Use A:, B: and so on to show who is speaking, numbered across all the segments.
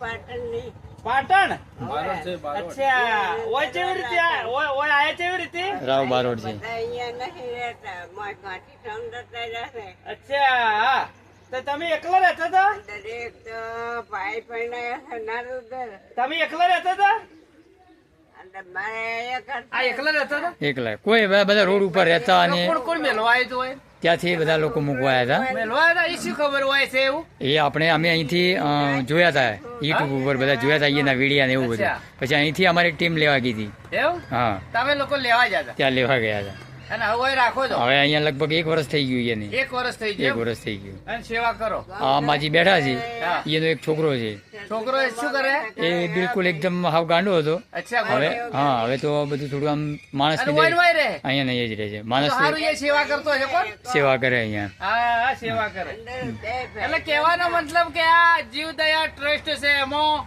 A: પાટણની.
B: પાટણ?
C: છે બારોટ.
B: અચ્છા. ઓય કેવી રીતે ઓય ઓય આયા કેવી રીતે?
D: રાવ બારોડ છે.
A: અહીંયા નહીં રહેતા. મોય કાંઠી સમજતા રહે.
B: અચ્છા તો તમે એકલા રહેતા હતા?
A: દરેક તો ભાઈ પણ છે
B: તમે એકલા રહેતા હતા? એકલા રહેતા હતા?
D: એકલા. કોઈ બધા બધા રોડ ઉપર રહેતા અને
B: કોણ કોણ મેલો? આવ્યો હોય.
D: ત્યાંથી બધા લોકો મૂકવા આવ્યા હતા?
B: એ શું ખબર હોય છે એવું?
D: એ આપણે અમે અહીંથી જોયા હતા યુટ્યુબ ઉપર બધા જોયા હતા અહીંના વિડીયા ને એવું બધું. પછી અહીંથી અમારી ટીમ લેવા ગઈ હતી.
B: એવું?
D: હા.
B: તમે લોકો લેવા જતા
D: ત્યાં લેવા ગયા હતા.
B: અને હવે રાખો છો?
D: હવે અહીંયા લગભગ એક વર્ષ થઈ ગયું એને.
B: એક વર્ષ થઈ
D: એક વર્ષ થઈ ગયું.
B: અને સેવા કરો?
D: આ માજી બેઠા છે. એનો એક છોકરો છે.
B: છોકરો શું કરે?
D: એ બિલકુલ એકદમ હાવ ગાંડો હતો. હવે હા હવે તો બધું થોડું આમ માણસ અહીંયા નહીં જ રહે છે. માણસ
B: સેવા કરતો છે કોણ?
D: સેવા કરે અહીંયા.
B: સેવા કરે. એટલે કહેવાનો મતલબ કે આ ટ્રસ્ટ છે એમાં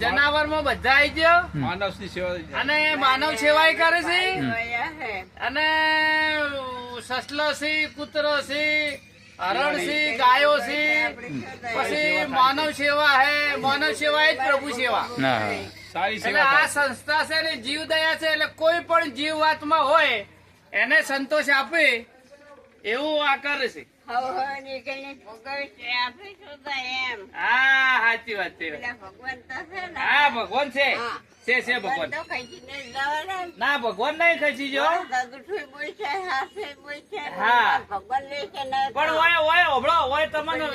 B: જનાવરમાં બધા આવી ગયો.
C: માનવ સેવા
B: અને માનવ સેવા કરે છે. અને સસલો છે કૂતરો છે હરણ છે ગાયો છે પછી માનવ સેવા હે માનવ સેવા એ જ પ્રભુ સેવા.
C: સારી
B: એટલે
C: સેવા
B: આ સંસ્થા છે ને જીવદયા છે એટલે કોઈ પણ જીવાત્મા હોય એને સંતોષ આપે એવું આ કરે છે. હા સાચી વાત છે
A: ભગવાન છે
B: હા ભગવાન છે. છે છે ભગવાન
A: ને.
B: ભગવાન નહીં ખસી જો. હા.
A: ભગવાન
B: પણ ઓય ઓય ઓભળો ઓય તમને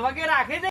B: વગેરે રાખી દે